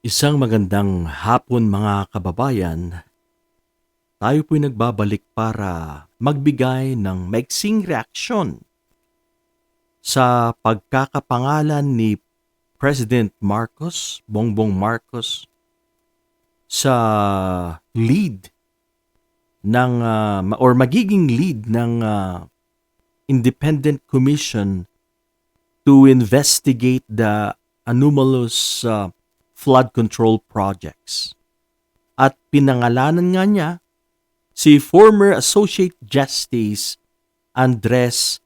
Isang magandang hapon mga kababayan. Tayo po'y nagbabalik para magbigay ng maiksing reaksyon sa pagkakapangalan ni President Marcos, Bongbong Marcos, sa lead ng ma- or magiging lead ng ah, Independent Commission to investigate the anomalous ah, flood control projects. At pinangalanan nga niya si former Associate Justice Andres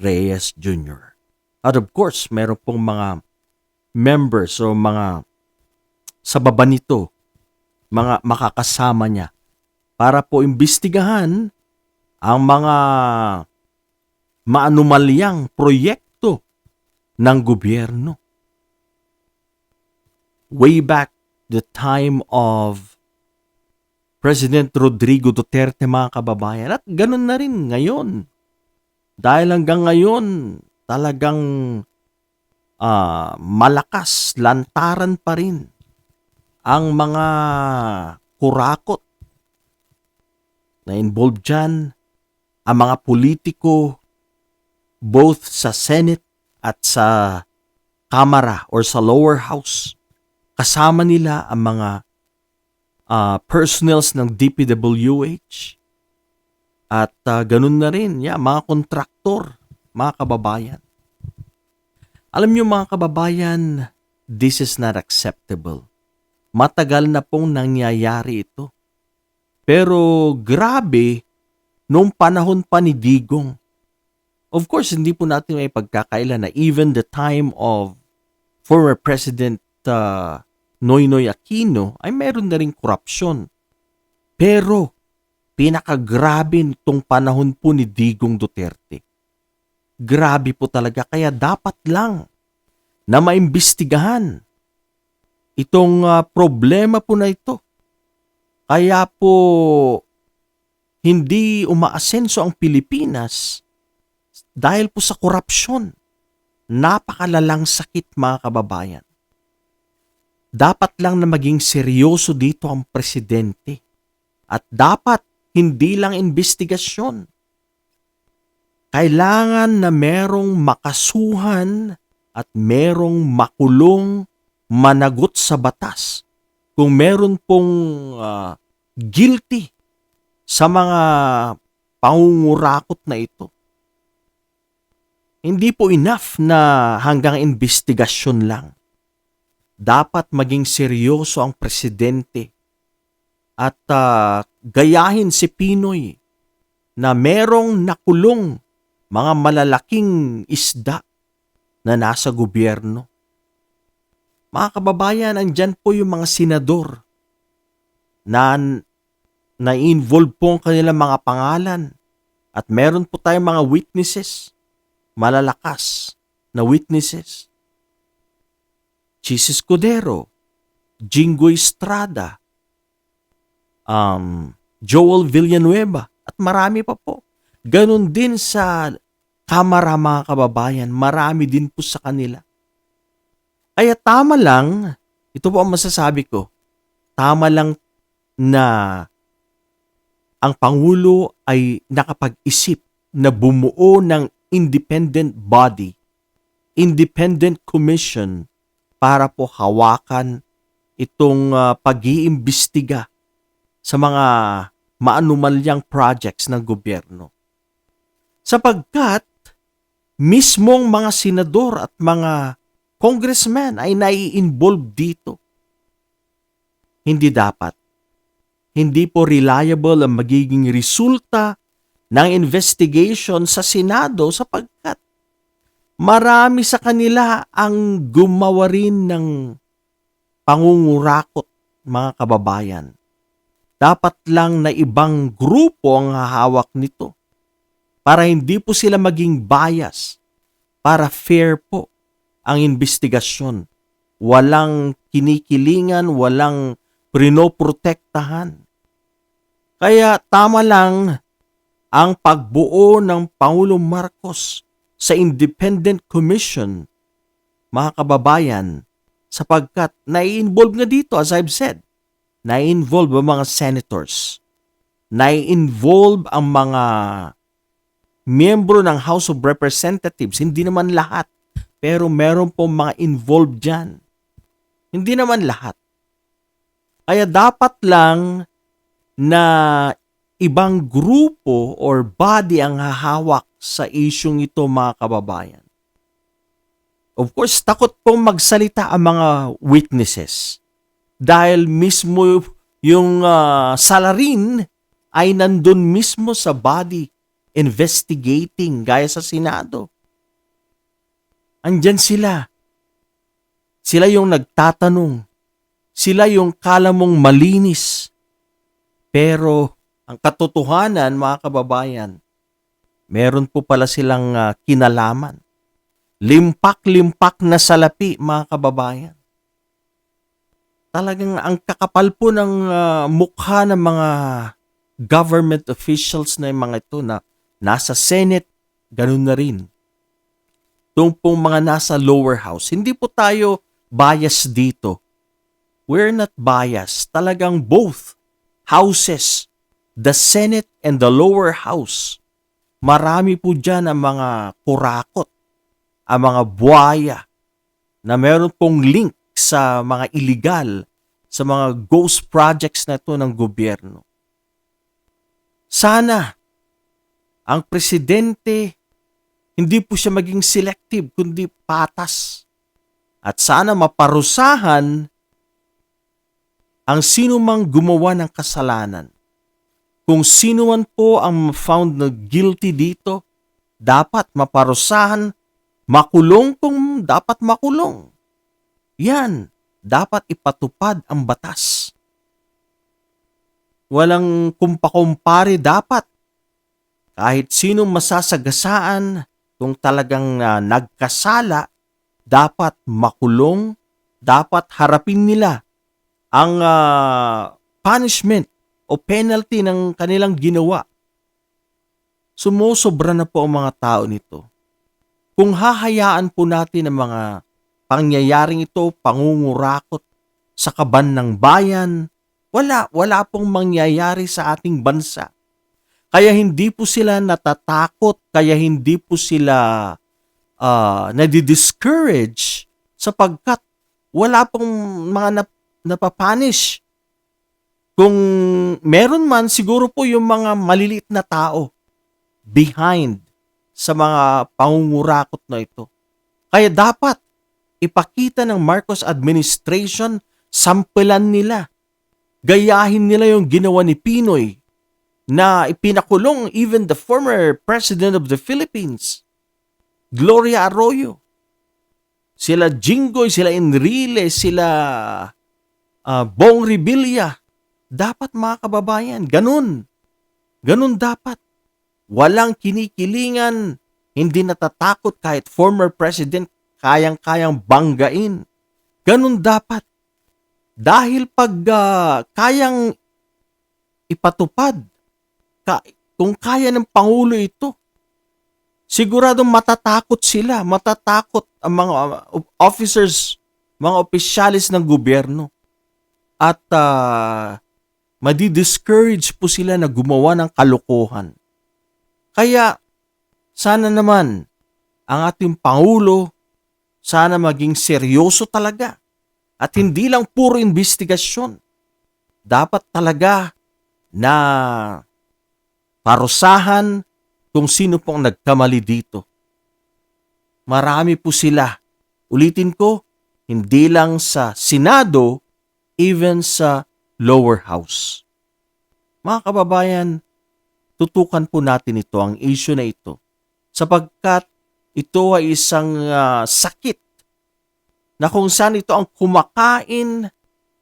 Reyes Jr. At of course, meron pong mga members o mga sa baba nito, mga makakasama niya para po imbestigahan ang mga maanumalyang proyekto ng gobyerno way back the time of President Rodrigo Duterte mga kababayan at ganun na rin ngayon. Dahil hanggang ngayon talagang ah, malakas, lantaran pa rin ang mga kurakot na involved dyan, ang mga politiko both sa Senate at sa Kamara or sa lower house kasama nila ang mga ah, personnels ng DPWH at ah, ganun na rin, yeah, mga kontraktor, mga kababayan. Alam niyo mga kababayan, this is not acceptable. Matagal na pong nangyayari ito. Pero grabe, nung panahon pa ni Digong, of course, hindi po natin may pagkakaila na even the time of former President uh, Noynoy Aquino ay meron na rin korupsyon. Pero pinakagrabe nitong panahon po ni Digong Duterte. Grabe po talaga kaya dapat lang na maimbestigahan itong ah, problema po na ito. Kaya po hindi umaasenso ang Pilipinas dahil po sa korupsyon. Napakalalang sakit mga kababayan dapat lang na maging seryoso dito ang presidente. At dapat hindi lang investigasyon. Kailangan na merong makasuhan at merong makulong managot sa batas. Kung meron pong ah, guilty sa mga pangungurakot na ito. Hindi po enough na hanggang investigasyon lang dapat maging seryoso ang presidente at ah, gayahin si Pinoy na merong nakulong mga malalaking isda na nasa gobyerno. Mga kababayan, andyan po yung mga senador na na-involve po ang kanilang mga pangalan at meron po tayong mga witnesses, malalakas na witnesses Chis Escudero, Jingo Estrada, um, Joel Villanueva, at marami pa po. Ganon din sa Kamara mga kababayan, marami din po sa kanila. Kaya tama lang, ito po ang masasabi ko, tama lang na ang Pangulo ay nakapag-isip na bumuo ng independent body, independent commission para po hawakan itong uh, pag-iimbestiga sa mga maanumalyang projects ng gobyerno. Sapagkat mismong mga senador at mga congressmen ay nai-involve dito. Hindi dapat. Hindi po reliable ang magiging resulta ng investigation sa Senado sapagkat marami sa kanila ang gumawa rin ng pangungurakot, mga kababayan. Dapat lang na ibang grupo ang hahawak nito para hindi po sila maging bias, para fair po ang investigasyon. Walang kinikilingan, walang prinoprotektahan. Kaya tama lang ang pagbuo ng Pangulong Marcos sa Independent Commission, mga kababayan, Sapagkat nai-involve nga dito, as I've said, nai-involve ang mga senators, nai-involve ang mga miyembro ng House of Representatives, hindi naman lahat, pero meron po mga involved dyan. Hindi naman lahat. Kaya dapat lang na ibang grupo or body ang hahawak sa isyong ito mga kababayan. Of course, takot pong magsalita ang mga witnesses dahil mismo yung ah, salarin ay nandun mismo sa body investigating gaya sa Senado. Andyan sila. Sila yung nagtatanong. Sila yung kala mong malinis. Pero ang katotohanan, mga kababayan, meron po pala silang ah, kinalaman. Limpak-limpak na salapi, mga kababayan. Talagang ang kakapal po ng ah, mukha ng mga government officials na yung mga ito na nasa Senate, ganun na rin. Itong pong mga nasa lower house, hindi po tayo bias dito. We're not biased. Talagang both houses, the Senate and the lower house, marami po dyan ang mga kurakot, ang mga buhaya na meron pong link sa mga illegal, sa mga ghost projects na ito ng gobyerno. Sana ang presidente hindi po siya maging selective kundi patas. At sana maparusahan ang sino mang gumawa ng kasalanan. Kung sino man po ang found na guilty dito, dapat maparusahan, makulong kung dapat makulong. Yan, dapat ipatupad ang batas. Walang kumpakumpare dapat. Kahit sinong masasagasaan, kung talagang ah, nagkasala, dapat makulong, dapat harapin nila ang ah, punishment o penalty ng kanilang ginawa. Sumusobra na po ang mga tao nito. Kung hahayaan po natin ang mga pangyayaring ito, pangungurakot sa kaban ng bayan, wala, wala pong mangyayari sa ating bansa. Kaya hindi po sila natatakot, kaya hindi po sila uh, nadi-discourage sapagkat wala pong mga nap- napapanish. Kung meron man, siguro po yung mga maliliit na tao behind sa mga pangungurakot na ito. Kaya dapat ipakita ng Marcos administration, sampelan nila. Gayahin nila yung ginawa ni Pinoy na ipinakulong even the former President of the Philippines, Gloria Arroyo. Sila Jinggoy, sila Enrile, sila uh, Bong Revilla. Dapat mga kababayan, ganun. Ganun dapat. Walang kinikilingan, hindi natatakot kahit former president kayang-kayang banggain. Ganun dapat. Dahil pag uh, kayang ipatupad ka, kung kaya ng Pangulo ito, siguradong matatakot sila, matatakot ang mga uh, officers, mga opisyalis ng gobyerno. At uh, madi-discourage po sila na gumawa ng kalokohan. Kaya, sana naman, ang ating Pangulo, sana maging seryoso talaga. At hindi lang puro investigasyon. Dapat talaga na parusahan kung sino pong nagkamali dito. Marami po sila. Ulitin ko, hindi lang sa Senado, even sa lower house. Mga kababayan, tutukan po natin ito, ang issue na ito, sapagkat ito ay isang uh, sakit na kung saan ito ang kumakain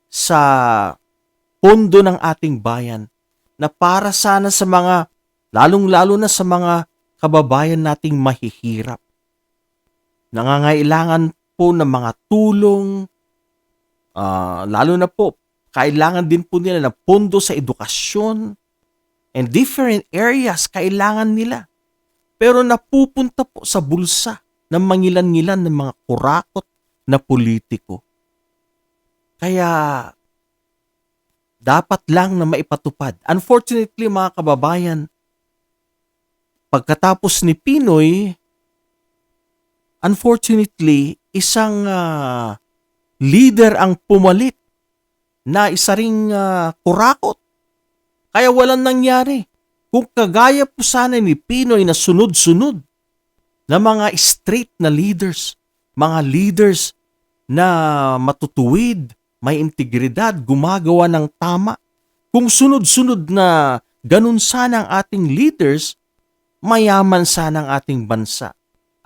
sa pondo ng ating bayan na para sana sa mga lalong-lalo na sa mga kababayan nating mahihirap. Nangangailangan po ng mga tulong, uh, lalo na po, kailangan din po nila ng pondo sa edukasyon and different areas kailangan nila. Pero napupunta po sa bulsa ng mangilan-ngilan ng mga kurakot na politiko. Kaya dapat lang na maipatupad. Unfortunately, mga kababayan, pagkatapos ni Pinoy, unfortunately, isang ah, leader ang pumalit na isa ring ah, kurakot. Kaya walang nangyari. Kung kagaya po sana ni Pinoy na sunod-sunod na mga straight na leaders, mga leaders na matutuwid, may integridad, gumagawa ng tama. Kung sunod-sunod na ganun sana ang ating leaders, mayaman sana ang ating bansa.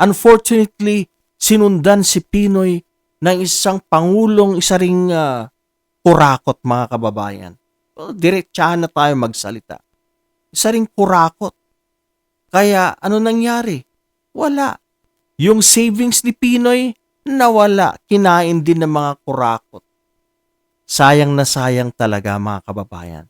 Unfortunately, sinundan si Pinoy ng isang pangulong, isa ring ah, kurakot mga kababayan. Well, diretsahan na tayo magsalita. Isa ring kurakot. Kaya ano nangyari? Wala. Yung savings ni Pinoy, nawala. Kinain din ng mga kurakot. Sayang na sayang talaga mga kababayan.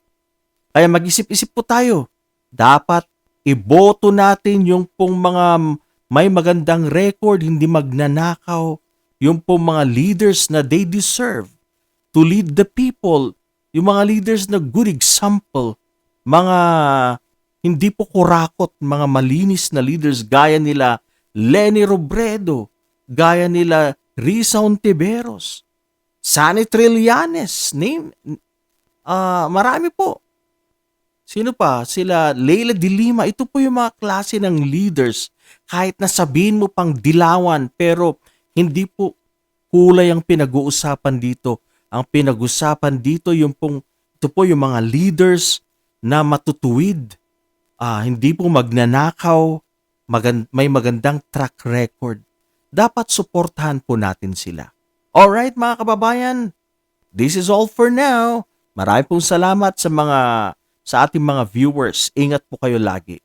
Kaya mag-isip-isip po tayo. Dapat iboto natin yung pong mga may magandang record, hindi magnanakaw, yung pong mga leaders na they deserve to lead the people, yung mga leaders na good example, mga hindi po kurakot, mga malinis na leaders gaya nila Lenny Robredo, gaya nila Risa Ontiveros, Sani Trillanes, name, ah marami po. Sino pa? Sila Leila de Lima. Ito po yung mga klase ng leaders. Kahit na sabihin mo pang dilawan, pero hindi po kulay ang pinag-uusapan dito. Ang pinag-usapan dito yung pong, ito po yung mga leaders na matutuwid. Ah, hindi po magnanakaw, magan- may magandang track record. Dapat suportahan po natin sila. Alright mga kababayan, this is all for now. Marami pong salamat sa mga sa ating mga viewers. Ingat po kayo lagi.